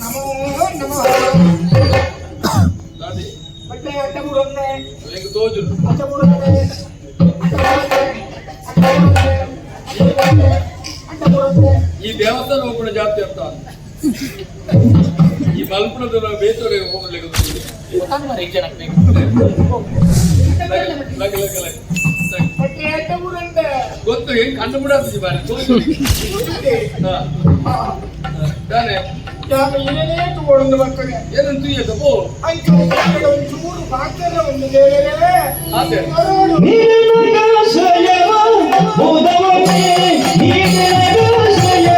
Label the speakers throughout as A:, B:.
A: ನಮೋ ನಮಃ
B: ದಾದಿ
A: ಬಟ್ಟೆ ಅಡ್ಡ ಬುಡೊಂದೆ
B: ಈಗ ತೋಜು
A: ಅಡ್ಡ
B: ಗೊತ್ತು ಹೆಂಗ್ ಕಂಡು ಬಿಡಾತಿ ಬಾರಿ ತೋಜು ಹಾ
A: ಹಾ
B: ತಾನೆ
A: ನಾನು ಏನೇ ತಗೊಂಡು ಬರ್ತೇನೆ
B: ಏನಂತ ಈಗ ಪೋ
A: ಆಯ್ತು ಒಂಚೂರು ಬಾಕಲ್ಲ ಒಂದು ಬೇರೆ
B: ಆಸೆ. ಇದು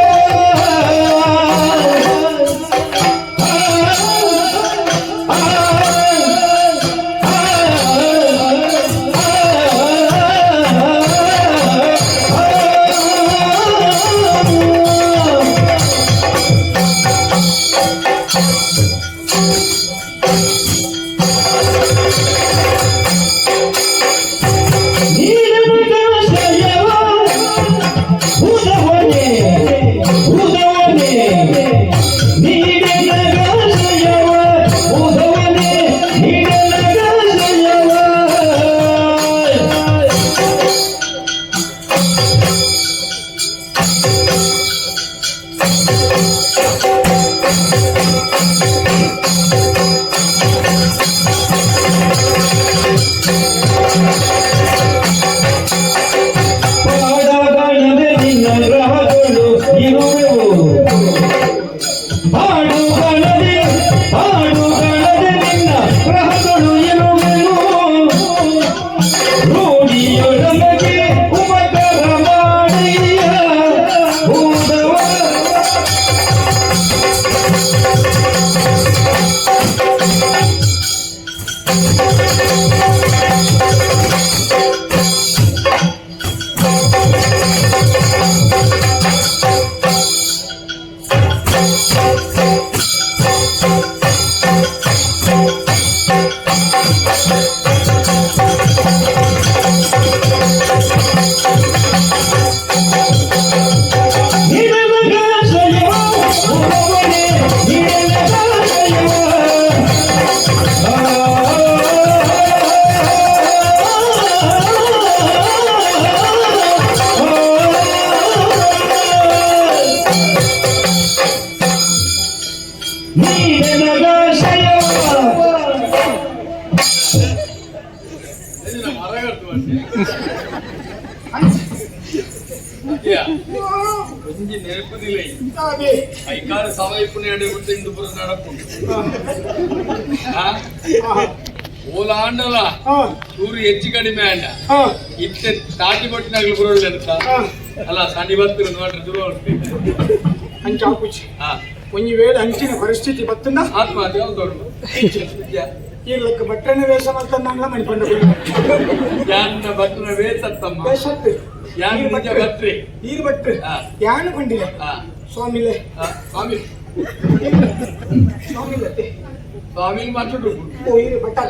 B: ಸಮಯಪುನ ಎಡೆ ಬಿಟ್ಟು ಇಂದು ಪುರ ನಡಪುಂಡು ಓಲಾಂಡಲ
A: ಹಾ.
B: ಚೂರು ಹೆಚ್ಚು ಕಡಿಮೆ ಅಂಡ
A: ಹಾ.
B: ಇತ್ತೆ ತಾಟಿ ಬಟ್ಟಿನಾಗ್ಲು ಬರೋಲ್ಲ ಅಂತ?
A: ಹಾ.
B: ಅಲ್ಲ ಸಣ್ಣ ಬರ್ತಿರು ನೋಡ್ರಿ ದೂರ ಹೊರ್ಟಿ
A: ಅಂಚಾಪುಚಿ
B: ಹಾ.
A: ಒಂದು ವೇಳೆ ಅಂಚಿನ ಪರಿಸ್ಥಿತಿ ಬತ್ತಂದ
B: ಆತ್ಮಹತ್ಯೆ ದೊಡ್ಡ
A: ಇರ್ಲಕ್ಕ ಬಟ್ಟೆನ ವೇಷ ಮಾಡ್ತಂದಂಗ ಮಣಿಕೊಂಡ
B: ಯಾನ್ನ ವೇಷ ತಮ್ಮ
A: ವೇಷತ್ತು
B: ಯಾನ್ ನಿಜ ಭಟ್ರಿ
A: ನೀರು ಬಟ್ರು ಯಾನ್ ಬಂಡಿಲ್ಲ
B: ಹಾ.
A: ಸ್ವಾಮಿಲೆ.
B: ಹಾ, ಸ್ವಾಮಿ. ಸ್ವಾಮಿ
A: ಇರು ಬಟ್ಟಾಲ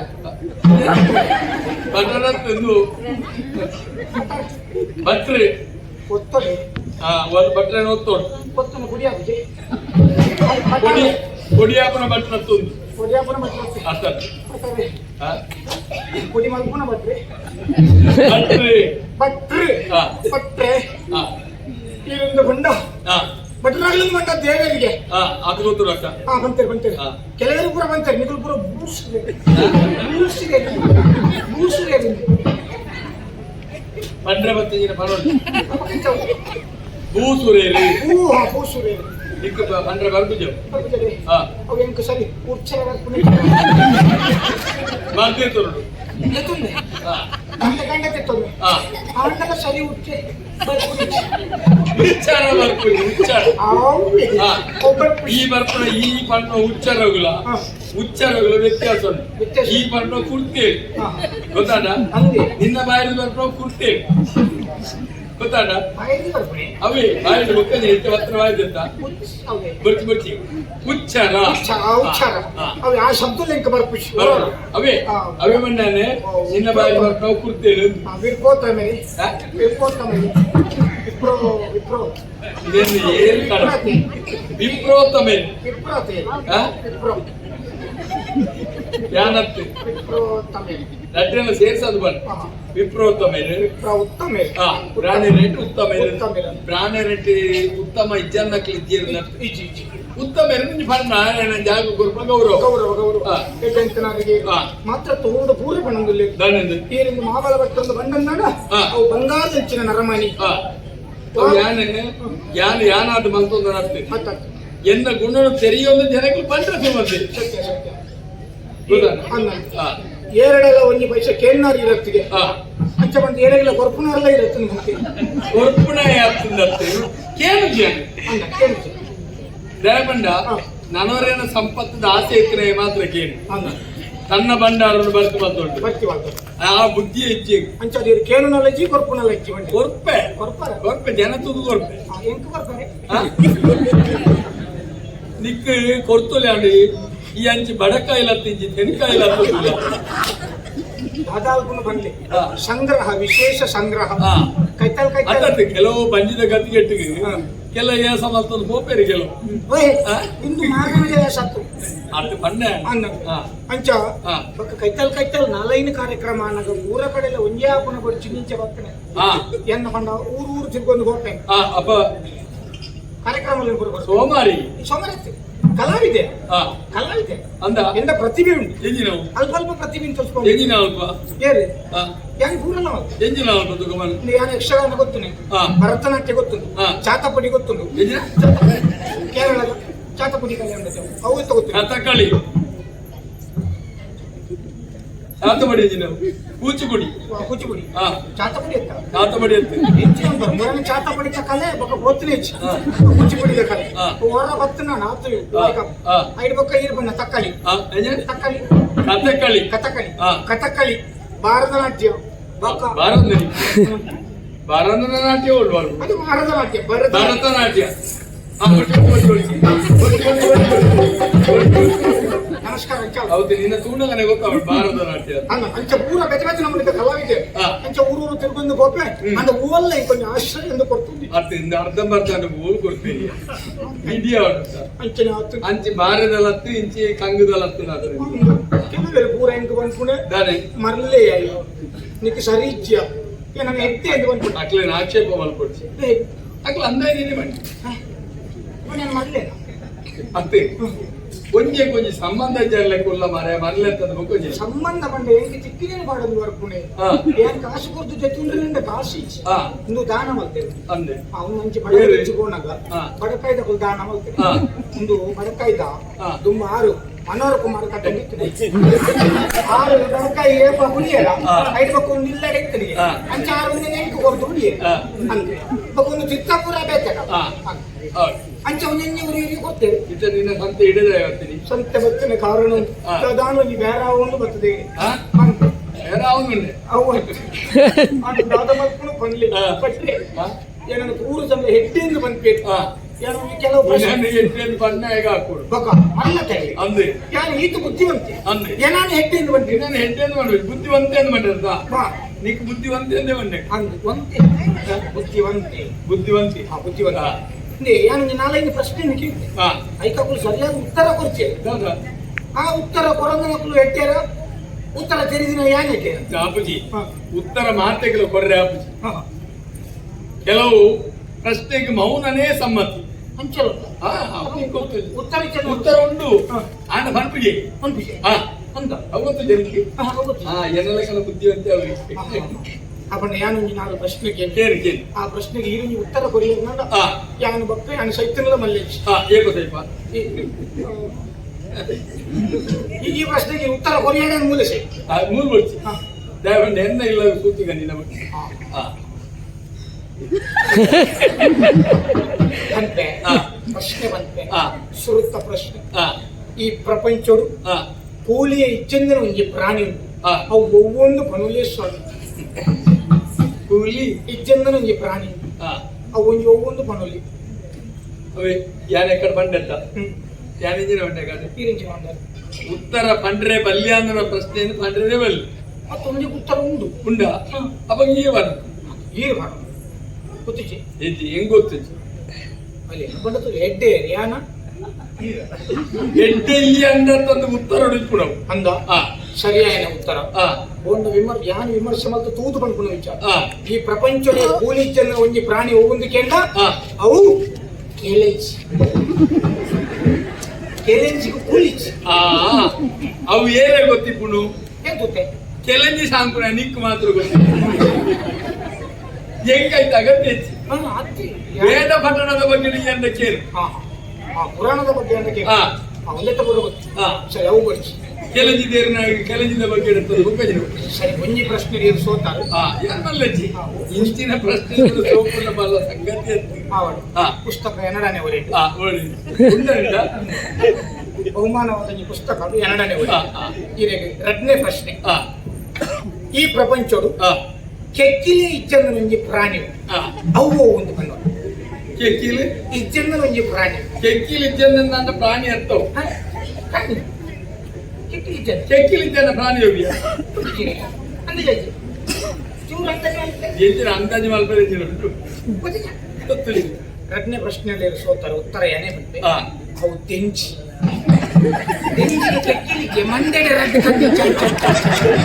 B: ಭಟ್ರದ್ದು ಭಟ್ರಿ.
A: ಕೊತ್ತನೆ
B: ಹಾ ಒಂದು ಭಟ್ರೆ ಒತ್ತೋಡು.
A: ಒತ್ತನ ಕುಡಿಯಾಬುಜಿ
B: ಕೊಡಿ ಕೊಡಿಯಾಪನ ಭಟ್ರತ್ತೊಂದು
A: ಕುಡಿಯಾಪುರ ಬಟ್ಟೆ
B: ಅರ್ಥ
A: ಕುಡಿ ಮಲ್ಪುನ ಬಟ್ರೆ ಬಟ್ರೆ. ಬಟ್ರೆ ಬಂಡ
B: ಹಾ.
A: ಭಟ್ರಾಗ್ಲಿಂದ ಮಂಟ ದೇವರಿಗೆ.
B: ಅದು ಗೊತ್ತು ಅಕ್ಕ
A: ಹಾ ಬಂತೆ ಬಂತಾರೆ.
B: ಹಾ.
A: ಕೆಲವರು ಪೂರ ಬಂತಾರೆ ನಿಗಳು ಪುರ ಬೂಸಿದೆ ಬೂಸಿದೆ
B: ಬಂದ್ರೆ ಬತ್ತಿನ ಪರವಾಗಿಲ್ಲ ಭೂಸುರೇರಿ
A: ಹೂ ಹಾ
B: ದಿಕ್ಕ ಬಂದ್ರೆ ಬರ್ಬಿಜು ಹಾ.
A: ಅವು ಎಂಕ ಸರಿ ಉಚ್ಚರ ಎತ್ತುಂದೆ
B: ಹಾ.
A: ಗಂಡ ಗಂಡ ತೆತ್ತೊಂದೆ.
B: ಹಾ.
A: ಆಂಡಲ ಸರಿ ಉಚ್ಚೆ.
B: ಉಚ್ಚಾರ ಬರ್ತೀವಿ ಉಚ್ಚಾರ. ಹಾ. ಈ ಬರ್ಪಣ ಈ ಪಣ್ಣ ಉಚ್ಚಾರಗಳ.
A: ಹಾ.
B: ಉಚ್ಚಾರಗಳ ವ್ಯತ್ಯಾಸ ಉಂಟು.
A: ವ್ಯತ್ಯಾಸ.
B: ಈ ಪಣ್ಣ ಕುರ್ತೇಳಿ
A: ಹಾ.
B: ಗೊತ್ತಾಡ
A: ಹಂಗೆ.
B: ನಿನ್ನ ಬಾಯಲ್ಲಿ ಬರ್ಪಣ ಕುರ್ತೇಳಿ ಗೊತ್ತಾಡ
A: ಬಾಯಲ್ಲಿ
B: ಅವೇ ಬಾಯಲ್ಲಿ ಮುಖದ ಹೆಚ್ಚು ಹತ್ರ ಬಾಯ್ದಂತ
A: ಅವೇ.
B: ಬರ್ತಿ ಬರ್ತಿ. ಉಚ್ಚಾರ.
A: ಉಚ್ಚಾರ ಉಚ್ಚಾರ.
B: ಹಾ.
A: ಅವು ಆ ಶಬ್ದ ಲೆಂಕ ಬರ್ಪಿಸಿ
B: ಬರೋಣ. ಅವೇ
A: ಹಾ.
B: ಅವೇ ಮಣ್ಣಾನೆ ನಿನ್ನ ಬಾಯಲ್ಲಿ ಬರ್ಪಣ
A: ಮೇಲೆ.
B: ಹಾ?
A: ವಿರ್ಕೋತ ಮೇಲೆ. ವಿಪ್ರೋ ವಿಪ್ರೋ
C: ಇದೇನು ಏನ್ ಕಾಣ? ವಿಪ್ರೋತ್ತಮೆ
A: ವಿಪ್ರೋತೆ
C: ಆ?
A: ವಿಪ್ರೋ
C: ಯಾನತ್ತೆ?
A: ವಿಪ್ರೋತ್ತಮೆ
C: ರಡ್ಡನ್ನು ಸೇರಿಸೋದು ಬನ್ನಿ.
A: ಹಾ.
C: ವಿಪ್ರೋತ್ತಮೆ
A: ವಿಪ್ರ ಉತ್ತಮ
C: ಹಾ ಪ್ರಾಣಿ ರೆಡ್ಡಿ ಉತ್ತಮ ಪ್ರಾಣಿ ರೆಡ್ಡಿ ಉತ್ತಮ ಇಜ್ಜನ್ನಕ್ಕೆ ಇದ್ದೀರಿ
A: ಇಜಿ ಈಚಿ
C: ಉತ್ತಮ ನಿಂಜಿ ಬಣ್ಣ ನಾರಾಯಣ ಜಾಗ ಗುರುಪ ಗೌರವ.
A: ಗೌರವ ಗೌರವ. ಮಾತ್ರ ತೋಡು ಪೂರ ಬಣ್ಣದಲ್ಲಿ.
C: ದಾನಿಂದು
A: ಈರಿಂದ ಮಾವಲ ಬಟ್ಟೊಂದು ಬಂಡನ್ನಾಡ. ಅವು ಬಂಗಾರದ ಹೆಚ್ಚಿನ ನರಮಣಿ.
C: ಆ ಯಾನ ಯಾನ ಯಾನ್ ಯಾನಾದ ಮಂತೊಂದು ನಡ್ತೆ
A: ಮತ್ತ
C: ಎನ್ನ ಗುಣನು ತೆರೆಯೊಂದು ಜನಕ್ಕೆ ಬಂದ್ರೆ ಆ
A: ಏರಡೆಲ್ಲ ಒಂಜಿ ಪೈಸೆ ಕೇಳ್ನಾರ್ ಇರತ್ತಿಗೆ. ಅಂಚ ಬಂದು ಏರಗೆಲ್ಲ ಕೊರ್ಪುನಾರಲ್ಲ ಇರತ್ತೆ
C: ಕೊರ್ಪುಣ ಯಾತ್ರಂದತ್ತೆ ಕೇಳು. ಜನ ದಯಬಂಡ. ನನವರೇನ ಸಂಪತ್ತದ ಆಸೆ ಇದ್ರೆ ಮಾತ್ರ ಕೇಳಿ.
A: ಅನ್ನ
C: ತನ್ನ ಬಂಡಾರನ್ನು ಬರ್ತು ಬಂದುಂಟು.
A: ಬರ್ತಿ ಬಂತು.
C: ಆ ಬುದ್ಧಿ ಹೆಚ್ಚಿ
A: ಅಂಚ ಅದು ಕೇನುನಲ್ಲ ಇಜ್ಜಿ ಕೊರ್ಪುನಲ್ಲ ಇಜ್ಜಿ ಬಂಡಿ
C: ಕೊರ್ಪೆ?
A: ಕೊರ್ಪಾರ.
C: ಕೊರ್ಪೆ ಜನ ತುದು ಕೊರ್ಪೆ.
A: ಆ, ಎಂಕ ಬರ್ತಾರೆ
C: ಆ? ನಿಕ್ ಕೊರ್ತೊಲೆ ಅಂಡಿ ಈ ಅಂಚಿ ಬಡಕಾಯಿಲತ್ತಿಂಚಿ ತೆನಕಾಯಿಲತ್ತಿಲ್ಲ
A: ಅದಾಲ್ಗುನು ಬಂದ್ಲಿ. ಸಂಗ್ರಹ ವಿಶೇಷ ಸಂಗ್ರಹ. ಕೈತಲ್ ಕೈತಲ್.
C: ಕೆಲವು ಬಂಜಿದ ಗತಿಗೆಟ್ಟಿಗೆ
A: ಹಾ.
C: ಕೆಲ ಏಸ ಮತ್ತೊಂದು ಬೋಪೇರಿ ಕೆಲವು?
A: ಇಂದು ಮಾರ್ಗನಿಗೆ ಸತ್ತು.
C: ಅಟ್ಟು ಬಣ್ಣ
A: ಅನ್ನ. ಅಂಚ. ಬೊಕ್ಕ ಕೈತಲ್ ಕೈತಲ್ ನಾಲೈನ ಕಾರ್ಯಕ್ರಮ ಅನ್ನಗ ಊರ ಕಡೆಲ್ಲ ಒಂಜೇ ಆಪುನ ಬಡ್ಚಿ ನಿಂಚೆ ಬರ್ತನೆ ಎನ್ನ ಪಂಡ ಊರು ಊರು ತಿರ್ಕೊಂಡು ಹೋಗ್ತೇನೆ.
C: ಅಪ್ಪ.
A: ಕಾರ್ಯಕ್ರಮ
C: ಸೋಮಾರಿ.
A: ಸೋಮರತ್ತೆ ಕಲಾವಿದೆ.
C: ಹಾ.
A: ಕಲಾವಿದೆ.
C: ಅಂದ.
A: ಎಂದ ಪ್ರತಿಭೆ ಉಂಟು.
C: ಎಂಜಿನ
A: ಅಲ್ಪ ಅಲ್ಪ ಪ್ರತಿಭೆ ತೋರಿಸ್ಕೊಂಡು
C: ಎಂಜಿನ ಅಲ್ಪ.
A: ಹೇಳಿ. ಪೂರಲ್ಲ ಅವತ್ತು
C: ಎಂಜಿನ ಅಲ್ಪ ತುಗಮನ್
A: ಯಾರು ಯಕ್ಷಗಾನ ಗೊತ್ತುನೆ
C: ಹಾ.
A: ಭರತನಾಟ್ಯ ಗೊತ್ತು
C: ಹಾ.
A: ಚಾತಪಡಿ ಗೊತ್ತುಂಟು?
C: ಎಂಜಿನ?
A: ಕೇರಳದ ಚಾತಪಡಿ ಕಲೆ ಅಂತ ಅವು ತಗೋತೀನಿ
C: ಕಥಕಳಿ ಚಾತಮಡಿ ಎಂಜಿನ ಕೂಚುಗುಡಿ
A: ಕೂಚಿಪುಡಿ
C: ಹಾ
A: ಚಾತಪಡಿ ಅಂತ
C: ಚಾತಮಡಿ ಅಂತ
A: ಹೆಚ್ಚಿನ ಮೂರನೇ ಚಾತಪಡಿದ ಕಲೆ ಬೊಕ್ಕ ಗೊತ್ತಿನ ಹೆಚ್ಚು
C: ಹಾ.
A: ಕೂಚಿಪುಡಿದ ಕಲೆ
C: ಹಾ.
A: ಹೊರ ಬತ್ತನ ನಾತು
C: ಹಾ. ಹಾ.
A: ಐದು ಬೊಕ್ಕ ಈರು ಬಣ್ಣ ತಕ್ಕಳಿ
C: ಹಾ ಎಂಜಿನ
A: ತಕ್ಕಳಿ
C: ಕಥಕಳಿ
A: ಕಥಕಳಿ
C: ಹಾ.
A: ಕಥಕಳಿ ಭರತನಾಟ್ಯ ಬೊಕ್ಕ
C: ಭಾರತದಲ್ಲಿ ಭರತನಾಟ್ಯ ಉಳ್ವಾಳು
A: ಅದು ಭರತನಾಟ್ಯ ಭರತ
C: ಭರತನಾಟ್ಯ
A: ನಮಸ್ಕಾರ ಅಂಚ.
C: ಹೌದು ನಿನ್ನ ತೂಣಗನೆ ಗೊತ್ತಾವ ಭಾರತನಾಟ್ಯ
A: ಅಣ್ಣ ಅಂಚ ಪೂರ ಬೆಚ್ಚ ಬೆಚ್ಚ ನಮ್ಮ ಕಲಾವಿದೆ. ಅಂಚ ಊರೂರು ತಿರುಗೊಂದು ಹೋಪೆ ಅಂದ ಊವಲ್ಲ ಕೊಂಚ ಆಶ್ರಯ ಎಂದು ಕೊಡ್ತೀನಿ
C: ಅರ್ಥ ಇಂದ ಅರ್ಧಂಬರ್ಧ ಊರು ಕೊಡ್ತೀನಿ. ಇಂಡಿಯಾ
A: ಅಂಚನೆ ಆತು
C: ಅಂಚಿ ಇಂಚೆ ಇಂಚಿ ಹತ್ತು ನಾದ್ರೆ
A: ಕೆಲವರು ಪೂರ ಹೆಂಗೆ ಬಂದ್ಕೊಂಡೆ?
C: ದಾನೆ
A: ಮರಲೇ ಅಯ್ಯೋ. ನಿಕ್ ಸರಿ ಇಚ್ಛ್ಯ ಏ ನನ್ನ ಎತ್ತೆ ಎಂದು ಬಂದ್ಕೊಂಡು?
C: ಅಕ್ಲೇನ ಆಕ್ಷೇಪ ಮಲ್ಕೊಡ್ಸಿ ಅಕ್ಲ ಅಂದಾಗೇನೆ ಮಾಡಿ?
A: ನಾನು ಮರಲೇನ
C: ಅತ್ತೆ ಒಂಜೆ ಕೊಂಚ ಸಂಬಂಧ ಜರ್ಲೆ ಕೊಲ್ಲ ಮಾರೆ ಮರ್ಲೆತ್ತದ ಕೊಂಚ
A: ಸಂಬಂಧ ಬಂದೆ ಹೆಂಗೆ ಚಿಕ್ಕಿನೇನು ಮಾಡೋದು ಬರ್ಪುಣೆ
C: ಹಾ.
A: ಏನ್ ಕಾಸು ಕೊಡ್ತು ಜೊತೆ ಕಾಸು ಇಚ್ಛೆ
C: ಹಾ.
A: ಇಂದು ದಾನ ಮಲ್ತೇವೆ
C: ಅಂದೆ.
A: ಅವನು ಮಂಚಿ
C: ಬೇರೆ.
A: ಬಡಕಾಯಿ ಇಚ್ಚಿಕೊಂಡಾಗ
C: ಹಾ.
A: ಬಡಕಾಯ್ದ ಕುಲ್ ದಾನ
C: ಮಲ್ತೆ.
A: ಇಂದು ಬಡಕಾಯ್ದ
C: ಹಾ.
A: ತುಂಬ ಆರು ಮನೋಹರ ಕುಮಾರ್ ಆರು ಬಡಕಾಯಿ ಏಪ ಹುಲಿಯಲ್ಲ
C: ಹಾ.
A: ಐದು ಬಕ್ಕ ಒಂದು ಇಲ್ಲಡೆ ಇತ್ತನಿಗೆ
C: ಹಾ.
A: ಅಂಚ ಆರು ನೆಂಟು ಕೊಡ್ತು ಹುಲಿಯ. ಅಂದ್ರೆ ಬಕ್ಕ ಒಂದು ಚಿತ್ತಾಪುರ ಬೇಕಲ್ಲ.
C: ಹಾ. ಹೌದು
A: ಅಂಚ ಒಂದು ಊರಿ ಗೊತ್ತೇವೆ
C: ಇತ್ತ ನಿನ್ನ ಸಂತೆ ಹಿಡಿದ ಹೇಳ್ತೀನಿ
A: ಸಂತೆ ಬರ್ತೇನೆ ಕಾರಣ
C: ಹಾ.
A: ಪ್ರಧಾನ ಈ ಬೇರೆ ಅವನು ಬರ್ತದೆ.
C: ಬೇರೆ ಅವನುಂಡೆ
A: ಅವು ದಾದ ಮಲ್ಕೊಂಡು ಬಂದ್ಲಿ
C: ಹಾ.
A: ಕಟ್ಟೆ
C: ಹಾ
A: ಏನನ್ನು ಪೂರ ಸಮಯ ಹೆಡ್ಡಿಂದ ಬಂದ್ಬೇಕು ಕೆಲವು
C: ನಾನು ಬಣ್ಣ ಹೇಗ ಹಾಕೊಡು
A: ಬೊಕ್ಕ ಮಲ್ಲ ತೆಗಲಿ
C: ಅಂದೆ
A: ಯಾರು ಈತ ಬುದ್ಧಿವಂತೆ
C: ಅಂದೆ
A: ಏನಾನು ಹೆಡ್ಡಿಂದ ಬಂದ್ರಿ
C: ನಿನ್ನ ಹೆಡ್ಡೇನು ಮಾಡ್ಬೇಕು ಬುದ್ಧಿವಂತೆ ಅಂತ ಮಾಡಿರ್ತ ನಿಕ್ ಬುದ್ಧಿವಂತೆ ಅಂದೇ ಬಂದೆ
A: ಅಂದ್ ಒಂತೆ ಬುದ್ಧಿವಂತೆ
C: ಬುದ್ಧಿವಂತಿ
A: ಹಾ ಬುದ್ಧಿವಂತ
C: ಹಾ.
A: ಇಂದೇ ಯಾನು ನಾಲ್ಕು ಪ್ರಶ್ನೆ ಕೇಳ್ತೆ
C: ಹಾ
A: ಐಕಕ್ಕೂ ಸರಿಯಾದ ಉತ್ತರ ಕೊಡ್ಚೆ
C: ಹೌದಾ
A: ಆ ಉತ್ತರ ಕೊರಂಗನಕ್ಕೂ ಹೆಟ್ಟ್ಯಾರ ಉತ್ತರ ತೆರೆದಿನ ಯಾನಕ್ಕೆ
C: ಅಪ್ಪುಜಿ
A: ಹಾ.
C: ಉತ್ತರ ಮಾತೆಗಳು ಕೊರ್ರೆ ಅಪ್ಪುಜಿ
A: ಹಾ
C: ಕೆಲವು ಪ್ರಶ್ನೆಗೆ ಮೌನನೇ ಸಮ್ಮತಿ
A: ಅಂಚಲ
C: ಹಾ ಅಪ್ಪನಿಗೆ ಗೊತ್ತಿಲ್ಲ
A: ಉತ್ತರ ಚೆನ್ನ
C: ಉತ್ತರ ಉಂಟು
A: ಹಾ.
C: ಆಂಡ ಪನ್ಪಿಗೆ
A: ಒಂದು ವಿಷಯ
C: ಹಾ
A: ಅಂತ
C: ಅವತ್ತು ಜನಕ್ಕೆ
A: ಹಾ ಹೌದು
C: ಹಾ ಎನ್ನೆಲ್ಲ ಕೆಲ ಬುದ್ಧಿವಂತೆ ಅವರಿಗೆ
A: ಅಪ್ಪಣ್ಣ ಯಾನು ನಾಲ್ಕು ಪ್ರಶ್ನೆ ಕೇಳಿ
C: ಕೇಳಿ.
A: ಆ ಪ್ರಶ್ನೆಗೆ ಈರುಂಜಿ ಉತ್ತರ ಕೊರಿಯದ
C: ಆ
A: ಯಾನು ಬಕ್ಕ ಯಾನು ಮಲ್ಲೇಜ್
C: ಹಾ ಏಕೋ ಸ್ವಲ್ಪ.
A: ಈ ಈ ಪ್ರಶ್ನೆಗೆ ಉತ್ತರ ಕೊರಿಯಾಡ ಮೂಲಸೆ.
C: ಆ ಮೂಲ ಬರ್ಚಿ
A: ಹಾ.
C: ದಯವಿಟ್ಟು ಎನ್ನ ಇಲ್ಲ ಕೂತಿಗ ನಿನ್ನ ಬಗ್ಗೆ ಹಾ.
A: ಪ್ರಶ್ನೆ ಬಂತೆ. ಸುರುತ್ತ ಪ್ರಶ್ನೆ. ಈ ಪ್ರಪಂಚಡು ಕೂಲಿಯ ಇಚ್ಚಂದಿನ ಒಂಜಿ ಪ್ರಾಣಿ ಉಂಟು ಅವು ಒவ்வೊಂದು ಪನುಲೆ ಸ್ವಾಮಿ.
C: ಹುಲಿ
A: ಇಜ್ಜಂದನ ಒಂಜಿ ಪ್ರಾಣಿ. ಅವು ಒಂಜಿ ಒವ್ವೊಂದು ಪನೊಲಿ
C: ಅವೆ ಯಾನ ಎಕ್ಕಡ ಪಂಡತ್ತ
A: ಯಾನ
C: ಇಂಜಿನ ಪಂಡ ಕಾದ
A: ಇರಿಂಚಿ ಪಂಡ
C: ಉತ್ತರ ಪಂಡ್ರೆ ಬಲ್ಯ ಪ್ರಶ್ನೆ ಪ್ರಶ್ನೆಯನ್ನು ಪಂಡ್ರೆನೇ ಬಲ್ಲಿ.
A: ಮತ್ತೆ ಒಂಜಿ ಉತ್ತರ
C: ಉಂಡು.
A: ಉಂಡ?
C: ಅವಾಗ ಈ ವರ.
A: ಈ ವರ ಗೊತ್ತಿಚ್ಚಿ?
C: ಎಜ್ಜಿ ಹೆಂಗ್ ಗೊತ್ತಿಚ್ಚಿ
A: ಅಲ್ಲಿ ಬಂದತು ಎಡ್ಡೆ ಯಾನ
C: ಎಡ್ಡೆ ಇಲ್ಲಿ ಅಂದ ತಂದು ಉತ್ತರ ಹೊಡಿಸ್ಬಿಡವು
A: ಅಂದ?
C: ಹಾ
A: ಸರಿಯಾದ ಉತ್ತರ. ಒಂದು ವಿಮರ್ ಯಾನ್ ವಿಮರ್ಶೆ ಮತ್ತು ತೂತು ಪಂಡ್ಕೊಂಡು ವಿಚಾರ. ಈ ಪ್ರಪಂಚದ ಕೂಲಿಚ್ಚನ್ನ ಒಂಜಿ ಪ್ರಾಣಿ ಹೋಗುಂದು ಕೇಂದ ಅವು ಕೆಲೆಂಚಿ ಕೆಲೆಂಚಿಗೆ ಕೂಲಿಚ್
C: ಆ ಅವು ಏನೇ ಗೊತ್ತಿಪ್ಪುನು
A: ಎಂತ ಗೊತ್ತೇ
C: ಕೆಲಂಜಿ ಸಾಂಕುನ ನಿಕ್ ಮಾತ್ರ ಗೊತ್ತಿಲ್ಲ ಹೆಂಗಾಯ್ತು ಅಗತ್ಯ ಹೆಚ್ಚು?
A: ಹಾ, ಅತ್ತಿ.
C: ವೇದ ಪಠಣದ ಬಗ್ಗೆ ಎಂದ ಕೇಳಿ.
A: ಪುರಾಣದ ಬಗ್ಗೆ ಅಂತ ಕೇಳಿ. ಸರಿ ಅವು
C: ಬಗ್ಗೆ ಇರುತ್ತದೆ
A: ಸರಿ ಒಂಜಿ ಪ್ರಶ್ನೆ ಸೋತಾರು
C: ಇಂಚಿನ ಬಲ್ಲ ಸಂಗತಿ ಅಂತ.
A: ಪುಸ್ತಕ
C: ಒರೆ ಉಂಡರಿಂದ
A: ಬಹುಮಾನವಾದ ಈ ಪುಸ್ತಕ ಅದು ಒರೆ ಎರಡನೇ ಪ್ರಶ್ನೆ. ಈ ಪ್ರಪಂಚಡು ಕೆಕ್ಕಿಲೆ ಕೆಕ್ಕಿಲಿ ನಿಮಗೆ ಪ್ರಾಣಿ ಅವು ಒಂದು ಕಣ್ಣು.
C: ಕೆಕ್ಕಿಲಿ
A: ಇಜ್ಜಂದ ಒಂಜಿ ಪ್ರಾಣಿ
C: ಕೆಕ್ಕಿಲಿ ಇದ್ದಂದ ಅಂತ ಪ್ರಾಣಿ ಅರ್ಥವು
A: ಹಾ, ಪ್ರಾಣಿ. ಕೆಕ್ಕಿಲಿ ಇಜ್ಜಂದ
C: ಕೆಕ್ಕಿಲಿ ಇದ್ದ ಪ್ರಾಣಿ ಹೋಗಿ
A: ಅಂದಾಜು ಚೂರು ಅಂದಾಜು ಆಯ್ತು.
C: ಎಂಚಿನ ಅಂದಾಜು ಮಲ್ಪದ ಉಂಟು
A: ಗೊತ್ತಿಲ್ಲ.
C: ಗೊತ್ತಿಲ್ಲ
A: ಎರಡನೇ ಪ್ರಶ್ನೆಯಲ್ಲಿ ಸೋತಾರೆ ಉತ್ತರ ಏನೇ ಬಂತೆ
C: ಆ
A: ಅವು ತೆಂಚಿ ತೆಂಚಿಗೆ ಕೆಕ್ಕಿಲಿಕ್ಕೆ ಮಂಡೆಗೆ ರಡ್ಡು ತಂದು ಚಲ್ ಚಲ್ ಚಲ್ ಚಲ್.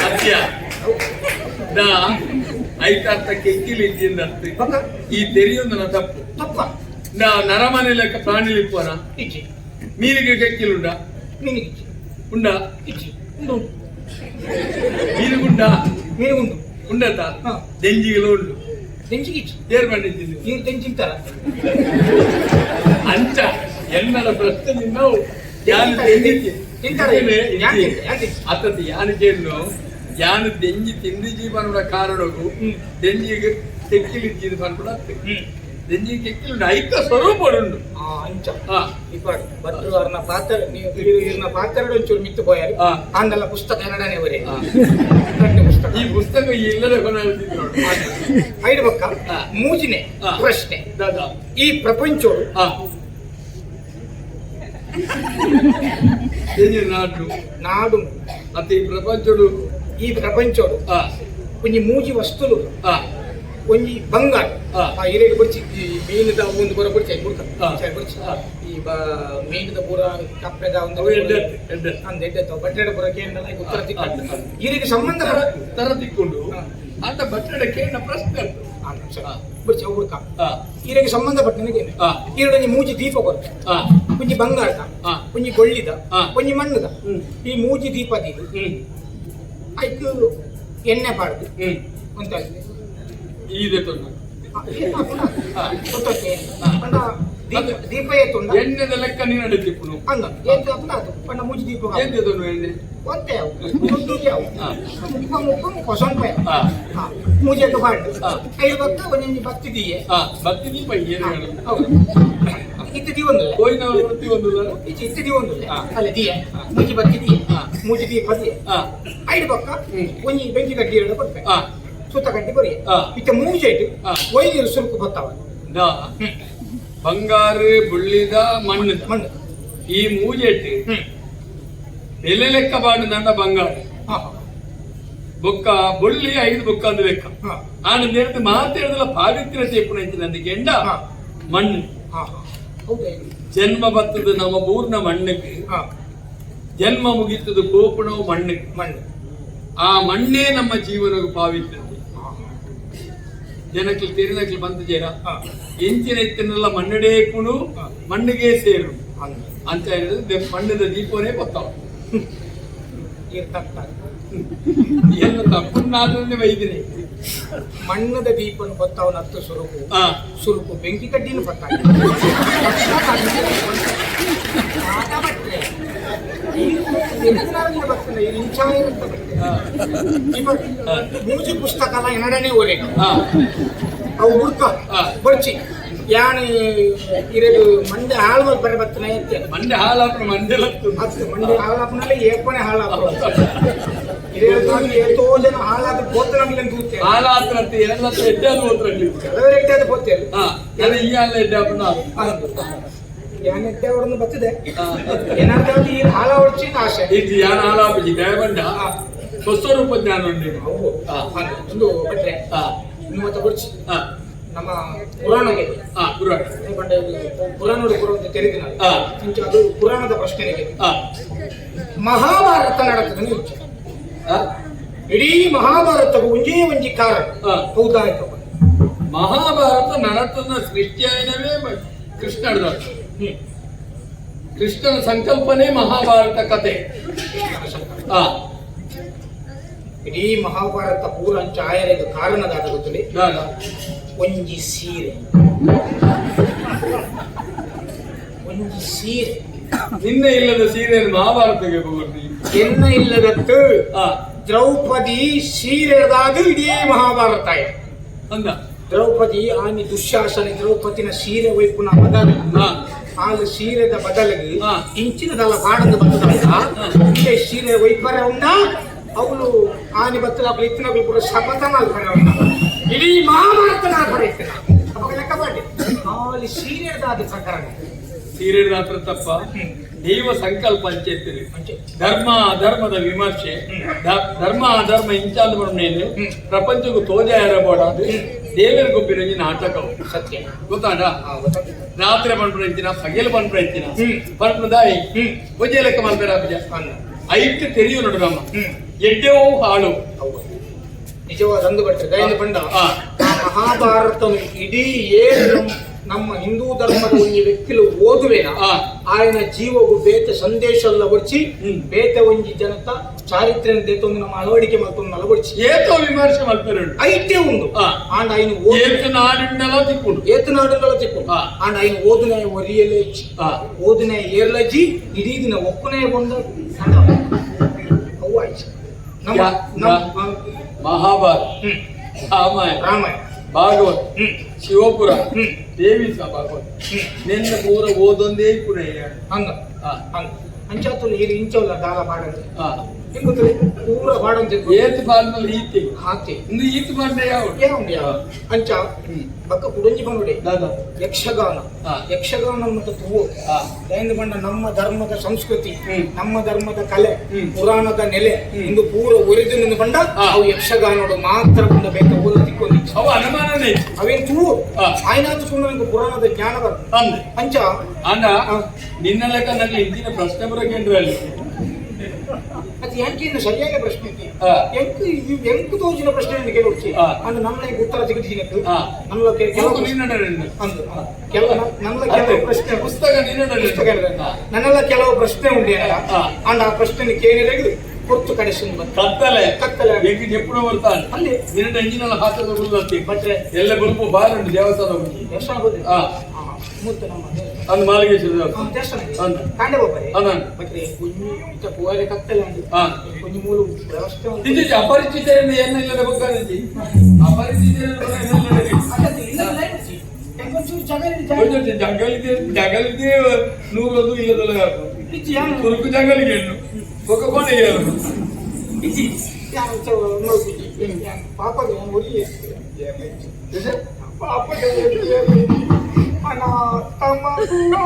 C: ಸತ್ಯ ನಾ ಐತಾರ್ಥ ಕೆಕ್ಕಿಲಿ ಇದ್ದಿಂದ ಅರ್ಥ
A: ಪಕ್ಕ.
C: ಈ ತೆರೆಯೊಂದು ನನ್ನ ತಪ್ಪು.
A: ತಪ್ಪ.
C: ನಾ ನರಮನೆ ಲೆಕ್ಕ ಪ್ರಾಣಿ ಲಿಪ್ಪನ
A: ಇಚ್ಚಿ.
C: ಮೀನಿಗೆ ಕೆಕ್ಕಿಲುಂಡ
A: ಮೀನಿಗೆ ಇಚ್ಚಿ.
C: ಉಂಡ?
A: ಇಚ್ಚಿ. ಉಂಡು.
C: ಮೀನುಗುಂಡ
A: ಮೀನು ಉಂಡು.
C: ಉಂಡತ?
A: ಹಾ.
C: ದೆಂಜಿಗೆಲ್ಲ ಉಂಡು.
A: ತೆಂಚಿಗೆ ಇಚ್ಚಿ.
C: ಏರ್ ಮಾಡಿದ್ದೀನಿ
A: ನೀನು ತೆಂಚಿಂತಾರ
C: ಅಂಚ. ಎಲ್ಲರ ಪ್ರಶ್ನೆ ನಾವು ಯಾನು ದೆಂಜಿ ಯಾನು ದೆಂಜಿ ತಿಂದು ಜೀವನ ಕಾರಣವು
A: ಹ್ಮ್.
C: ದೆಂಜಿಗೆ ತೆಕ್ಕಿಲಿ ಬಂದ್ಬಿಡ
A: ಹ್ಮ್.
C: ದೆಂಜಿ ಕೆಕ್ಕಿಲು ಐಕ ಸ್ವರೂಪ ಉಂಡು
A: ಅಂಚ. ಇಪ್ಪಾಡು ಭಟ್ರು ಅವ್ರನ್ನ ಪಾತ್ರ ನೀವು ಇವ್ರನ್ನ ಪಾತ್ರ ಒಂಚೂರು ಮಿತ್ತು ಹೋಯಾರು.
C: ಹಾ.
A: ಪುಸ್ತಕ ಎರಡನೇ ಬರೆ ಪುಸ್ತಕ.
C: ಈ ಪುಸ್ತಕ ಇಲ್ಲದ
A: ಐದು ಪಕ್ಕ. ಮೂಜಿನೇ ಪ್ರಶ್ನೆ.
C: ದಾದಾ
A: ಈ ಪ್ರಪಂಚವು
C: ನಾಡು.
A: ನಾಡು.
C: ಮತ್ತೆ ಈ ಪ್ರಪಂಚಡು ಹಾ
A: ಒಂಜಿ ಮೂಜಿ ವಸ್ತುಲು
C: ಹಾ
A: ಒಂಜಿ ಬಂಗಾರ. ಆ. ಹಿರೇಗೆ ಬರ್ಚಿ ಈ ಮೀನದ ಒಂದು ಬರ ಬರ್ಚಿ ಐದು
C: ಹಾ.
A: ಬರ್ಚಿ. ಈ ಮೀನದ ಪೂರ ಕಪ್ಪೆದ ಒಂದು ಅಂದ ಎಡ್ಡೆ ಬಟ್ಟೆಡ ಪೂರ ಕೇಂದ್ರ ಉತ್ತರ. ದಿಕ್ಕ ಹಿರಿಗೆ ಸಂಬಂಧ
C: ತರ ತಿಕ್ಕೊಂಡು. ಅಂತ ಬಟ್ಟೆಡ ಕೇಂದ್ರ ಪ್ರಶ್ನೆ.
A: ಬರ್ಚಿ ಅವು
C: ಹುಡುಕ.
A: ಹಿರಿಗೆ ಸಂಬಂಧಪಟ್ಟ ಆ.
C: ಹಾ.
A: ಈರೊಂಜಿ ಮೂಜಿ ದೀಪ ಬರುತ್ತೆ ಒಂಜಿ ಬಂಗಾರದ
C: ಆ.
A: ಒಂಜಿ ಗೊಳ್ಳಿದ
C: ಆ.
A: ಒಂಜಿ ಮಣ್ಣದ. ಈ ಮೂಜಿ ದೀಪ ದೀಪ ಆಯ್ತು. ಎಣ್ಣೆ ಪಾಡ್ದು
C: ಹ್ಮ್.
A: ಅಂತ
C: ಇದೆ ತೊಂದ ಹಾ.
A: ಗೊತ್ತಕ್ಕೆ. ಪಂಡ ದೀಪ ದೀಪ ಏತುಂಡ
C: ಎಣ್ಣೆದ ಲೆಕ್ಕ ನೀನು ನಡೀತಿಪ್ಪು
A: ಅಂದ ಏತು ಅಪ್ಪ ಅದು ಪಂಡ ಮೂಜಿ ದೀಪ
C: ಎಂತ ತೊಂದು ಎಣ್ಣೆ.
A: ಒತ್ತೆ ಅವು ಮುದ್ದುಗೆ ಅವು. ಮುಪ್ಪ ಮುಪ್ಪ ಕೊಸೊಂಪ
C: ಹಾ.
A: ಮೂಜಿ
C: ಹಾ.
A: ಐದು ಭಕ್ತ ಒಂದೊಂದು ಭಕ್ತಿ ದೀಯೆ
C: ಭಕ್ತಿ ದೀಪ ಏನು
A: ಇತ್ತು ದೀವೊಂದಲ್ಲ
C: ಕೋಯಿನವರು ಪ್ರತಿ ಒಂದು
A: ಇತ್ತಿ
C: ಒಂದು.
A: ಅಲ್ಲ ದೀಯೆ? ಮೂಜಿ ಭಕ್ತಿ ದೀಯೆ. ಮೂಜಿ ದೀಯೆ
C: ಹಾ.
A: ಐದು ಪಕ್ಕ. ಒಂಜಿ ಬೆಂಕಿ ಕಟ್ಟಿ ಎರಡು ಕೊಡ್ತೆ ಸುತ್ತ ಕಟ್ಟಿ ಬರಿ. ಇತ್ತ ಮೂಜಿ. ಒಯ್ನೀರು ಸುರುಕು ಬತ್ತಾವ.
C: ದಾ. ಬಂಗಾರ ಬುಳ್ಳಿದ ಮಣ್ಣು.
A: ಮಣ್ಣು.
C: ಈ ಮೂಜೆಟ್ಟು ಬೆಲೆ ಲೆಕ್ಕ ಬಾಡು ನನ್ನ ಬಂಗಾರ.
A: ಹಾ.
C: ಬೊಕ್ಕ ಬೊಳ್ಳಿ ಐದು ಬೊಕ್ಕ ಅಂದು ಲೆಕ್ಕ.
A: ಹಾ.
C: ನಾನು ನೇರത്തെ ಮಾತಾಡಿದಲ್ಲ ಪಾವಿತ್ರ್ಯತೆ ಎಪ್ಪು ಮಣ್ಣು ಜನ್ಮ ಬತ್ತದ ನಮ್ಮ ಪೂರ್ಣ ಮಣ್ಣಕ್ಕೆ ಜನ್ಮ ಮುಗಿತದ ಕೋಪಣವು ಮಣ್ಣಿಗೆ.
A: ಮಣ್ಣು.
C: ಆ ಮಣ್ಣೇ ನಮ್ಮ ಜೀವನಕ್ಕೆ
A: ಹಾ
C: ಜನಕ್ಕೆ ತೆರಿನಕ್ಕೆ ಬಂತ ಜನ. ಎಂಚಿನ ಎತ್ತಿನೆಲ್ಲ ಮಣ್ಣಡೇ ಕುಣು ಮಣ್ಣಿಗೆ ಸೇರು. ಅಂತ ಹೇಳಿದ್ರೆ ಮಣ್ಣದ ದೀಪನೇ ಗೊತ್ತಾವ ಎಲ್ಲ ತಪ್ಪನ್ನಾದ್ರೆ ವೈದ್ಯನೇ
A: ಮಣ್ಣದ ದೀಪನ ಬತ್ತವನ ಹತ್ತು ಸುರುಕು. ಸುರುಕು ಬೆಂಕಿ ಕಡ್ಡಿನ ಬತ್ತ ಮೂಜಿ ಪುಸ್ತಕ ಎರಡನೇ
C: ಹಾ
A: ಅವು ಹುಡ್ಕ. ಬರ್ಚಿ. ಯಾನ್ ಇರೋದು ಮಂಡೆ ಹಾಳು. ಬರೀ ಬರ ಮಂಡೆ ಎತ್ತೆ
C: ಮಂಡೆ
A: ಅದು ಮಂಡೆ ಹಾಳಾಪ್ನಲ್ಲಿ ಏಪನೆ ಹಾಳಾಪ ಇರೋದು ಎಷ್ಟೋ ಜನ ಹಾಳಾದ
C: ಅಂತ ಎಡ್ಡೆ ಅದು
A: ಅದು
C: ಹಾ ಎಲ್ಲ ಈ ಹಾಲ ಎಡ್ಡೆ ಅಪ್ಪನ
A: ಯಾನೆಟ್ಟೆ ಅವರನ್ನು ಬರ್ತದೆ
C: ಹಾ.
A: ಏನಾದ್ರು ಈ
C: ಇದು ಯಾನ ಹಾಲಾಪಿ ದಯಬಂಡ ಹೊಸ ರೂಪ ಜ್ಞಾನ ಉಂಟು.
A: ಒಂದು ನಮ್ಮ ಪುರಾಣಗೆ
C: ಪುರಾಣ.
A: ಪುರಾಣ ತೆರೆದಿನ ಅದು ಪುರಾಣದ ಪ್ರಶ್ನೆಗೆ. ಮಹಾಭಾರತ
C: ಹಾ
A: ಇಡೀ ಮಹಾಭಾರತವು ಒಂದೇ ಒಂಜಿ ಕಾರಣ.
C: ಹಾ.
A: ಹೌದಾ ಆಯ್ತಪ್ಪ
C: ಮಹಾಭಾರತ ನಡತನ ಸೃಷ್ಟಿಯಾಯನವೇ ಕೃಷ್ಣನ ಕೃಷ್ಣನ ಸಂಕಲ್ಪನೆ ಮಹಾಭಾರತ ಕತೆ.
A: ಇಡೀ ಮಹಾಭಾರತ ಪೂರ ಅಂಚ ಆಯರೆಗೆ ಕಾರಣದಾದ ಗೊತ್ತಲಿ. ಒಂಜಿ ಸೀರೆ. ಒಂಜಿ ಸೀರೆ.
C: ನಿನ್ನೆ ಇಲ್ಲದ ಸೀರೆಯನ್ನು ಮಹಾಭಾರತಕ್ಕೆ ಹೋಗಿ
A: ಎನ್ನ ಇಲ್ಲದತ್ತು ದ್ರೌಪದಿ ಸೀರೆದಾಗ ಇಡೀ ಮಹಾಭಾರತ ಇದೆ.
C: ಅಂದ
A: ದ್ರೌಪದಿ ಆನಿ ದುಶ್ಯಾಸನ ದ್ರೌಪದಿನ ಸೀರೆ ವೈಪುನ ನಾ
C: ಬದಲ
A: ಆಗ ಸೀರೆದ ಬದಲಿಗೆ. ಇಂಚಿನದಲ್ಲ ಬಾಡದ ಬರ್ತದ ಇದೇ ಸೀರೆ ವೈಪರ್ಯ ಉಂಡ ಅವಳು ಆನಿ ಬತ್ತಲ ಇತ್ತಿನಗಳು ಕೂಡ ಶಪಥ ಉಂಡ ಇಡೀ ಮಹಾಭಾರತ ನಾ ಬರೀತೀನಿ ಅವಾಗ ಲೆಕ್ಕ ಮಾಡಿ. ಅಲ್ಲಿ ಸೀರೆದಾದ ಪ್ರಕರಣ.
C: ಸೀರೆ ರಾತ್ರ ತಪ್ಪ ದೈವ ಸಂಕಲ್ಪ ಅಂಚೆತ್ತಿರಿ
A: ಅಂಚೆ.
C: ಧರ್ಮ ಅಧರ್ಮದ ವಿಮರ್ಶೆ ಧ- ಧರ್ಮ ಅಧರ್ಮ ಇಂಚಾದ ಮೇಲೆ
A: ಹ್ಮ್.
C: ಪ್ರಪಂಚಕ್ಕೂ ತೋಜಾಯರ ಬೋಡಾದು ದೇವರ ಗೊಬ್ಬಿರಂಜಿ ನಾಟಕವು
A: ಸತ್ಯ
C: ಗೊತ್ತಾಡ
A: ಹಾ, ಗೊತ್ತಾಗ್ತದೆ.
C: ರಾತ್ರಿ ಪಂಪ್ರೆಂಚಿನ ಪಗಲು ಪಂಪ್ರೆಂಚಿನ
A: ಹ್ಮ್.
C: ಪಂಪ್ರದಾಯಿ
A: ಹ್ಮ್.
C: ಪೂಜೆ ಲೆಕ್ಕ ಮಾಡ್ತಾರೆ ಅಭಿಜ
A: ಅಲ್ಲ.
C: ಐಟ್ ತೆರೆಯು ನೋಡು ನಮ್ಮ
A: ಹ್ಮ್.
C: ಎಡ್ಡೆವು ಹಾಳು
A: ಹೌದು. ನಿಜವಾದ ಅಂದು ಬಟ್ಟೆ ದಯದ ಬಂಡ
C: ಹಾ.
A: ಆ ಮಹಾಭಾರತ ಇಡೀ ಏನು ನಮ್ಮ ಹಿಂದೂ ಧರ್ಮದ ಒಂದು ವ್ಯಕ್ತಿಲು ಓದುವೇನ
C: ಹಾ.
A: ఆయన ಜೀವವು ಬೇತೆ ಸಂದೇಶಲ್ಲ వచ్చి
C: ಹ್ಮ್.
A: ಬೇತೆ ಒಂಜಿ ಜನತ ಚಾರಿತ್ರ್ಯ ದೇತೊಂದು ನಮ್ಮ ಅಳವಡಿಕೆ ಮತ್ತೊಂದು ಅಳವಡಿಸಿ
C: ಏತೋ ವಿಮರ್ಶೆ ಮಾಡ್ತಾರೆ
A: ಐತೆ ಉಂಡು
C: ಹಾ.
A: ಆಂಡ ఆయన ಓದು
C: ಏತು ನಾಡಿಂದಲ ತಿಕ್ಕೊಂಡು
A: ಏತನಾಡುಗಳ ತಿಕ್ಕು
C: ಹಾ.
A: ಆಂಡ ఆయన ಓದುನೆ ಒರಿಯಲೇ ಇಚ್ಚಿ
C: ಹಾ.
A: ಓದುನೆ ಏರ್ಲಜ್ಜಿ ಇಡೀ ದಿನ ಒಕ್ಕುನೆ ಬಂದ ಅವು ಆಯ್ತು ನಮ್ಮ
C: ಯಾ-
A: ನಮ್ಮ
C: ಮಹಾಭಾರತ
A: ಹ್ಮ್
C: ರಾಮಾಯಣ
A: ರಾಮಾಯಣ
C: ಭಾಗವತ
A: ಹ್ಮ್
C: ಶಿವಪುರ
A: ಹ್ಮ್.
C: ದೇವಿ
A: ಹ್ಮ್
C: ನಿನ್ನ ಪೂರ ಓದೊಂದೇ ಪುರ
A: ಹಂಗ. ಹಂಗ. ಅಂಚಾತುಲು ಇದು ಇಂಚವಲ್ಲ ದಾಲ ಬಾಡಂತ ಗೊತ್ತಲ್ಲ ಪೂರ ಬಾಡಂತ
C: ಏತ್ ಬಾರ್ನಲ್ಲಿ ಈತಿ.
A: ಹಾಕಿ
C: ಇಂದು ಈತ್ ಬಾರ್ನ ಯಾವ?
A: ಏನುಂಡಿ ಅಂಚ
C: ಹ್ಮ್.
A: ಬಕ್ಕ ಕುಡಂಜಿ
C: ದಾದಾ.
A: ಯಕ್ಷಗಾನ. ಯಕ್ಷಗಾನ ಮತ್ತು ತುವು. ದೈಂದು ಬಂಡ ನಮ್ಮ ಧರ್ಮದ ಸಂಸ್ಕೃತಿ ನಮ್ಮ ಧರ್ಮದ ಕಲೆ ಪುರಾಣದ ನೆಲೆ. ಇಂದು ಪೂರ ಒರಿದು ನಿಂದು
C: ಹಾ.
A: ಅವು ಯಕ್ಷಗಾನೋಡು ಮಾತ್ರ ಬಂದ ಬೇಕ ಓದ ತಿಕ್ಕೊಂಡಿ
C: ಅವ ಅನುಮಾನನೇ.
A: ಅವೇನ್ ತುವು? ಆಯ್ನಾದ ಸುಮ್ಮನೆ ಪುರಾಣದ ಜ್ಞಾನ ಬರ್ತದೆ
C: ಅಂದೆ
A: ಅಂಚ ಹಾ.
C: ನಿನ್ನ ಲೆಕ್ಕ ನನಗೆ ಇಂದಿನ ಪ್ರಶ್ನೆ ಬರೋಕೇನ್ರಿ ಅಲ್ಲಿ
A: ಅದು ಯಾಕೆ ಪ್ರಶ್ನೆ ಇದೆ. ಎಂಟು ಎಂಟು ತೋಚಿನ ಪ್ರಶ್ನೆಯನ್ನು
C: ಕೇಳುತ್ತೆ
A: ಅದು ನಮ್ಮನೆಗೆ ಉತ್ತರ
C: ಸಿಗುತ್ತಿತ್ತು
A: ನಮ್ಮ ಕೆಲವು
C: ನನ್ನ
A: ಕೆಲವು ಪ್ರಶ್ನೆ
C: ಪುಸ್ತಕ
A: ನನ್ನೆಲ್ಲ ಕೆಲವು ಪ್ರಶ್ನೆ ಉಂಡೆ ಅಂತ ಆ ಪ್ರಶ್ನೆ ಕೇಳಿದಾಗ ಕೊಟ್ಟು ಕಡೆಸಿನ
C: ಕತ್ತಲೆ.
A: ಕತ್ತಲೆ. ಅಲ್ಲಿ.
C: ನಿನ್ನ ಎಲ್ಲ ಗುಂಪು ಬಾರಿ ಉಂಟು
A: ದೇವಸ್ಥಾನ
C: ಉಂಟು.
A: ಎಷ್ಟು ನಮ್ಮ
C: ಅಂದ್ ಮಾಲಿಗೆ ಅಪರಿಚಿತರಿಂದ ಏನೆಲ್ಲ ಗೊತ್ತಾಗಿ ಅಪರಿಚಿತರಿಂದ ಜಗಲಿದೆ
A: ಜಗಲಿದೆ ನೂರದು ಇಲ್ಲದಲ್ಲ ತುರುಕು ಜಗಲಿಗೆ ಹೆಣ್ಣು ಒಕ್ಕ ಕೊನೆಗೆ ಪಾಪ
C: ಪಾಪ జంగలిదే జంగలిదే నూరు రోజులు ఇయ్యదు
A: ಇಜ್ಜಿ ಯಾನು?
C: తురుకు జంగలికి ఎన్ను ఒక కొని ఇయ్యారు
A: ಇಜ್ಜಿ ಯಾನು ಚೌ ನೋಡಿ ಯಾನು ಪಾಪಗೆ ಯಾನು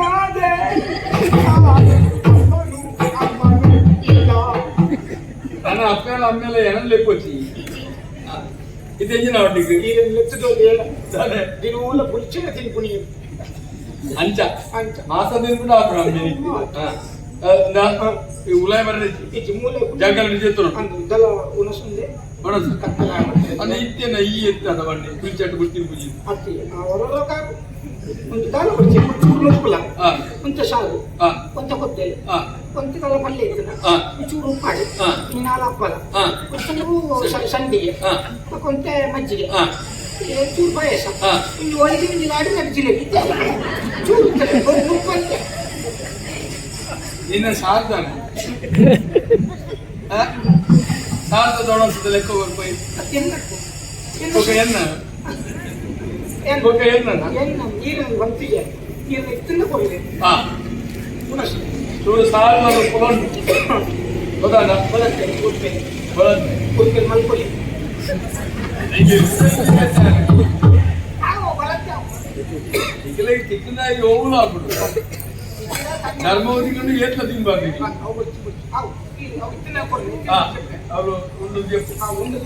A: ಒಲಿ ಪಾಪಗೆ ಒಲಿ ಅನಾಥಮಗುವಾದೆ ಅಮ್ಮನು ಅಮ್ಮನು ಇಲ್ಲ
C: తన అప్పేల అమ్మేల ఎనం లేకొచ్చి ఇది ఎంజిన వాటికి
A: ಈಗ ಲೆತ್ತದೋದು ಹೇಳ
C: సరే
A: ದಿನವಲ್ಲ ಪುಲ್ಚಿನ ತಿನ್ಕುನಿ
C: అంచ
A: ಅಂಚ
C: మాస తినుకుంటా అప్పుడు అమ్మేని ఉలయ మరి
A: ಇಜ್ಜಿ ಮೂಲೆ
C: జంగల్ చేస్తున్నాడు
A: ಅಂದು ದಲ ಉಣಸುಂದೆ
C: మనసు
A: ಕತ್ತಲ
C: అని ఇత్తేన ఈ ఎత్తి అదవండి పిలిచెట్టు గుర్తిని పూజ
A: ಅತ್ತಿ ಅವರೊಳಗ ಒಂದು ದಾನ ಬರ್ತೀನಿ ಚೂರು ಕುಲ ಒಂಚ
C: ಶಾಲು
A: ಒಂಚ ಕೊತ್ತೇಲೆ. ಒಂಚ ತಲ ಪಲ್ಲೆ
C: ಇತ್ತು.
A: ಚೂರು ಉಪ್ಪಾಡಿ. ನಾಲ
C: ಅಪ್ಪಲ
A: ಸ್ವಲ್ಪ ಸಂಡಿಗೆ. ಕೊಂಚ ಮಜ್ಜಿಗೆ. ಚೂರು ಪಾಯಸ. ಇಲ್ಲಿ ಒಳಗೆ ಒಂದು ಲಾಡು ನಡು ಜಿಲೇಬಿ. ಚೂರು
C: ಉಪ್ಪಂತೆ ನಿನ್ನ ಸಾಧಾನ ಸಾಧ ದೊಣಸದ
A: ಲೆಕ್ಕ ಬರ್ಬೋದು ಎನ್ನ ಎನ್ನ?
C: ಓಕೆ
A: ಏನನ್ನ ನೀರು ಬರ್ತಿದೆ ನೀರು ತಿಂದು ಹೋಗಿದೆ ಹಾಂ
C: ಪುನಃ. ಚೂರು ಸಾಲು ಕೊಡೋಣ. ಹೌದಲ್ಲ
A: ಬರುತ್ತೆ ಕೂತ್ಕೆ
C: ಬರುತ್ತೆ
A: ಕೂತ್ಕೆ ಮಲ್ಕೊಳ್ಳಿ ಚಿಕ್ಕದಾಗಿ
C: ಹೋಗಲು. ಆಗ್ಬಿಡು ಒಂದು
A: ಒಂದು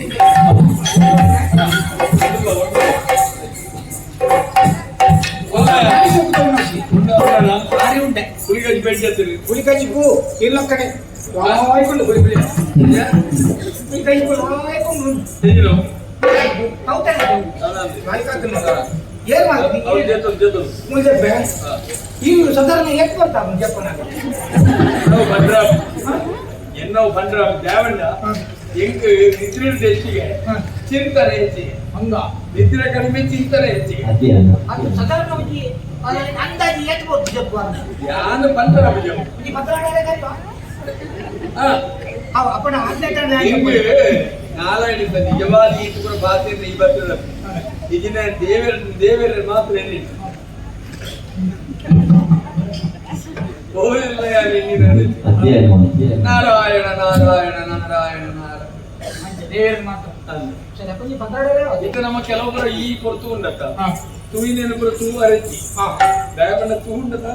A: ಹುಲಿಕಜಿಗೂ ಇಲ್ಲ
C: ಕಡೆ
A: ವಾಯ್ಕೊಂಡು
C: ಹುಲಿಕಳಿ
A: ಹುಲಿಕಜಿಗೂ ವಾಯ್ಕೊಂಡು ಹೌದಾ
C: ಏನ್ ಮಾಡ್ತೀನಿ ಮುಂದೆ
A: ಬ್ಯಾಂಕ್ ಇವು ಸಾಧಾರಣ ಎಕ್ ಬರ್ತಾ ಜಪ್ಪನಾಗ ಭದ್ರಾಮ್
C: ಎನ್ನೋ ಬಂದ್ರ ದ್ಯಾವಣ್ಣ, ಎಂಕ್ ಇದ್ರ ದೇಶಿಗೆ ಚಿಂತನೆ ಹೆಚ್ಚಿಗೆ
A: ಹಂಗ
C: ನಿದ್ರೆ ಕಡಿಮೆ ಚಿಂತನೆ ಹೆಚ್ಚಿಗೆ
A: ಅದು ಸದಾ ನಮಗೆ ಅಂದಾಜು ಏಟ್ ಬೋದು ಜಪ್ಪು ಅಂತ
C: ಯಾನು ಬಂತರ ಬಿಜೆಪಿ
A: ಈ ಪತ್ರಕಾರ ಕರಿವಾ ಅವ ಅಪ್ಪನ ಆಜ್ಞಾಕರಣ
C: ನಿಮಗೆ ನಾರಾಯಣ ಸರ್ ನಿಜವಾಗಿ ಇದು ಕೂಡ ಭಾಷೆಯಿಂದ ಈ ಬರ್ತದ ಈಗಿನ ದೇವರ ದೇವರ ಮಾತ್ರ ಹೇಳಿ ನಾರಾಯಣ ನಾರಾಯಣ ನಾರಾಯಣ ನಾರಾಯಣ ನಾರಾಯಣ
A: ದೇವರ ಮಾತ್ರ
C: ಇದು ನಮ್ಮ ಕೆಲವೊಬ್ಬರ ಈ ಕೊರತು ಉಂಡಕ್ಕ. ತುವಿನೇನು ಕೂಡ ತೂ ಅರೆಚಿ. ದಯಕೊಂಡ ತೂ
A: ಉಂಡದ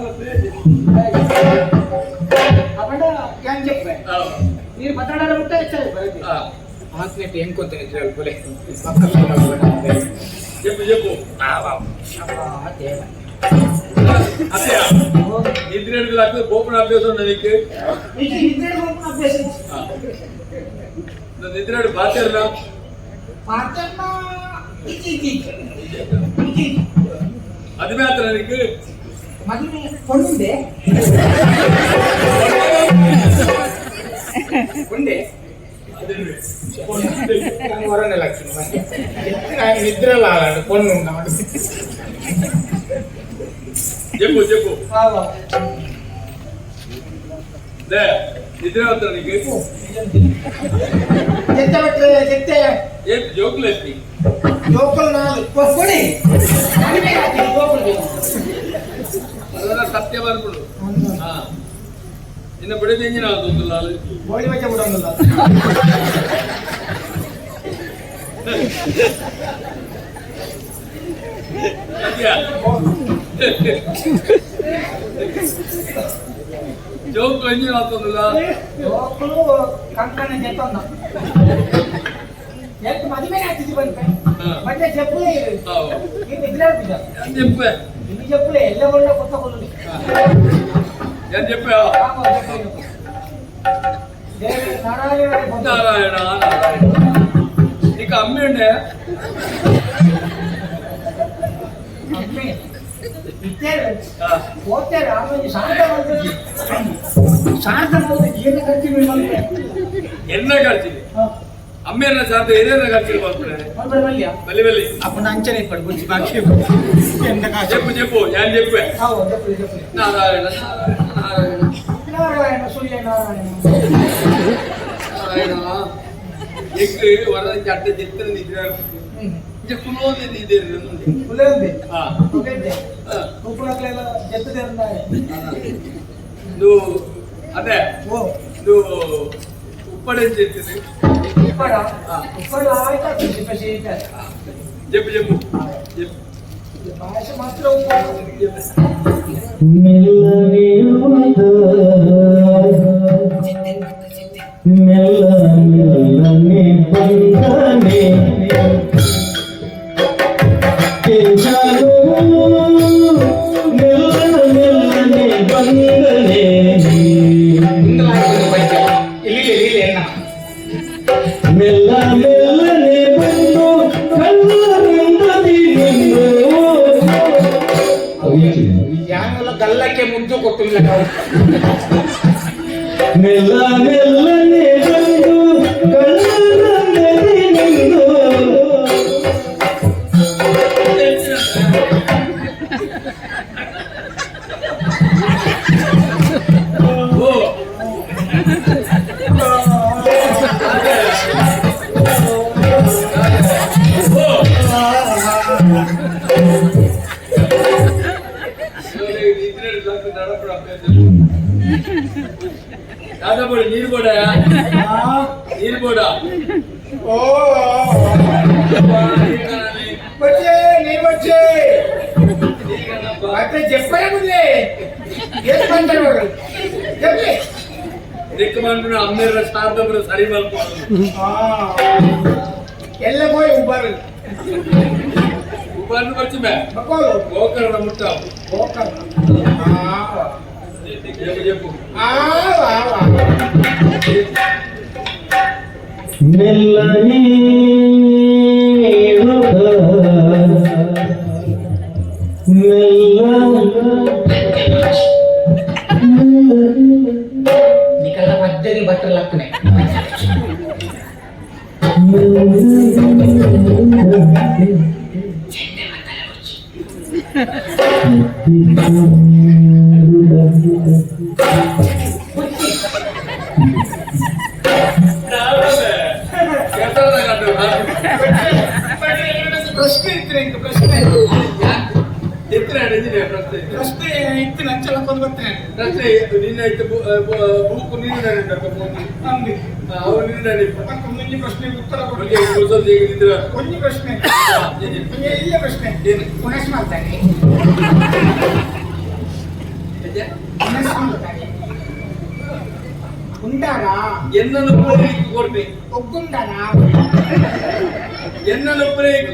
A: ನೀರು ಪತ್ರಡಾರ ಮುಟ್ಟ ಹೆಚ್ಚಾಗಿ ಬರತ್ತೆ ಆತ್ನೇಟ್ ಅದೇ ನಿದ್ರೆ
C: ಹಿಡಿದ್ರೆ ಗೋಪನ ಅಭ್ಯಾಸ ನನಗೆ? ನಿದ್ರೆ ಬಾತಿರಲ್ಲ అభ్యాసం ఉన్నది నీకు నిద్ర బాధ్యత అది మాత్రం నీకు
A: కొండే కొండే వరణ లక్ష్మి నిద్రలు ఆడాడు పొన్ను ఉన్నాడు
C: చెప్పు చెప్పు లే నిద్ర అవుతారు నీకు
A: చెత్త పెట్టే చెత్త
C: ఏంటి జోకులు వేసి
A: జోకులు నాలుగు
C: పొడి సత్య వరకుడు నిన్న బిడ తెంచిన తొందరలు బోడి
A: వచ్చే కూడా Yeah.
C: జోక్ అన్ని అవుతుందా
A: జోకులు కంకణ చెప్తున్నా. ఎంత మదిమే అతిథి పంపే అంటే చెప్పులే ఇది నిద్ర
C: చెప్పే
A: ఇది చెప్పులే ఎల్లవల్ల కొత్త కొలు
C: ఏం చెప్పావు?
A: నారాయణ
C: నారాయణ నారాయణ. నీకు
A: అమ్మిండే
C: ఇట్టే
A: పోతే రామోజీ సాయంత్రం అవుతుంది సాయంత్రం అవుతుంది ఏదో
C: నారాయణ వరద చెట్ట చెప్తే నిద్ర.
B: ಕುಲೋದಿ ಇದೆ
A: ಕುಲೋದಿ ಹಾ ಕುಪ್ಪಳಕ್ಕೆಲ್ಲ
B: ಎತ್ತದೆ ಅಂತ ಇದು ಅದೇ ಓ ಇದು
A: ಉಪ್ಪಡೆ ಜೆತ್ತಿದೆ ಉಪ್ಪಡ ಉಪ್ಪಡ
B: ಆಯ್ತಾ ಜಿಪಶಿ ಜೆಪ್ ಜೆಪ್ ಜೆಪ್
C: ಭಾಷೆ ಮಾತ್ರ ಮೆಲ್ಲನೆ ಉಳಿದ ಮೆಲ್ಲ ಮೆಲ್ಲನೆ
A: ಬಂದನೆ ಯಾರೆಲ್ಲ ಗಲ್ಲಕ್ಕೆ ಮುದ್ದು ಕೊಟ್ಟಿಲ್ಲ ನಾವು ಮೆಲ್ಲ ಮೆಲ್ಲ ಅಂತೇಳಿ ಎಲ್ಲಿ
C: ಇದಕ್ಕೆ ಮಾಡ್ಬಿಟ್ಟು ಅಮ್ಮೇರ ಶಾರದಬ್ರು ಸರಿ ಮಾಡ್ಕೊಂಡು
A: ಎಲ್ಲ
C: ಹೋಗಿ ಉಬಾರು ಉಬಾರು
A: ಬರ್ಚಿಮೆ
C: ಗೋಕರ್ಣ ಮುಟ್ಟ
A: ಗೋಕರ್ಣ
C: చెప్పు చెప్పు
B: మెల్లని
A: నీకల్లా పద్దెని బట్టలు లక్కున్నాయి ಪ್ರಶ್ನೆ ಇತ್ತು ಇಂಕ ಪ್ರಶ್ನೆ
C: ಎತ್ತಿನಾಡು ಎಂಜಿನಿಯರ್ ಪ್ರಶ್ನೆ
A: ಪ್ರಶ್ನೆ ಇತ್ತು ನಂಚಲ ಕೊಂದು ಬರ್ತೇನೆ
C: ಪ್ರಶ್ನೆ ನಿನ್ನ ಇತ್ತು ಬೂಕು ನೀನು ಮೂತಿ
A: ಅಂದಿ
C: ಅವನು ನಿನ್ನ
A: ಮತ್ತೆ ಮುಂಜಿ ಪ್ರಶ್ನೆ ಉತ್ತರ ಕೊಡಿ
C: ಬಗ್ಗೆ ಮುಸಲ್ ಹೇಗಿದ್ರ
A: ಒಂಜಿ ಪ್ರಶ್ನೆ ಮುಂಜಿ ಇಲ್ಲ ಪ್ರಶ್ನೆ
C: ಏನು?
A: ಪುನಃ ಮಾಡ್ತಾನೆ ಪುನಃ ಮಾಡ್ತಾನೆ ఉండారా
C: ಎನ್ನನ್ನು ಪೂರೈಕೆ ಕೊಡ್ನಿ
A: ఒగ్గుండారా
C: ಎನ್ನನ್ನು ಪೂರೈಕೆ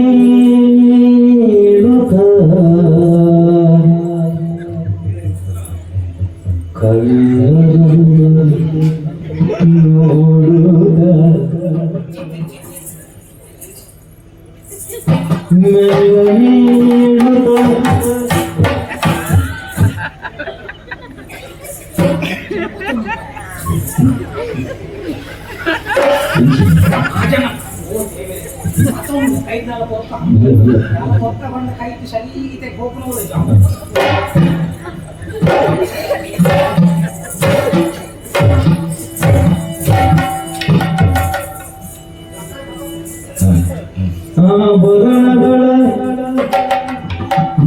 B: ಆಭರಣಗಳ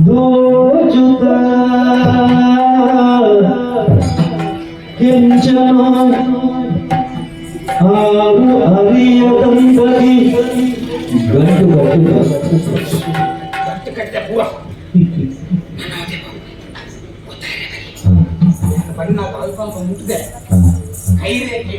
B: ದೋಚುತ್ತ ಕೆಂಚನ ಆರು ಗಂಟು
A: ಬುವ ಬಣ್ಣ ಮುಟ್ಟಿದೆ ಕೈ ರೇಖೆ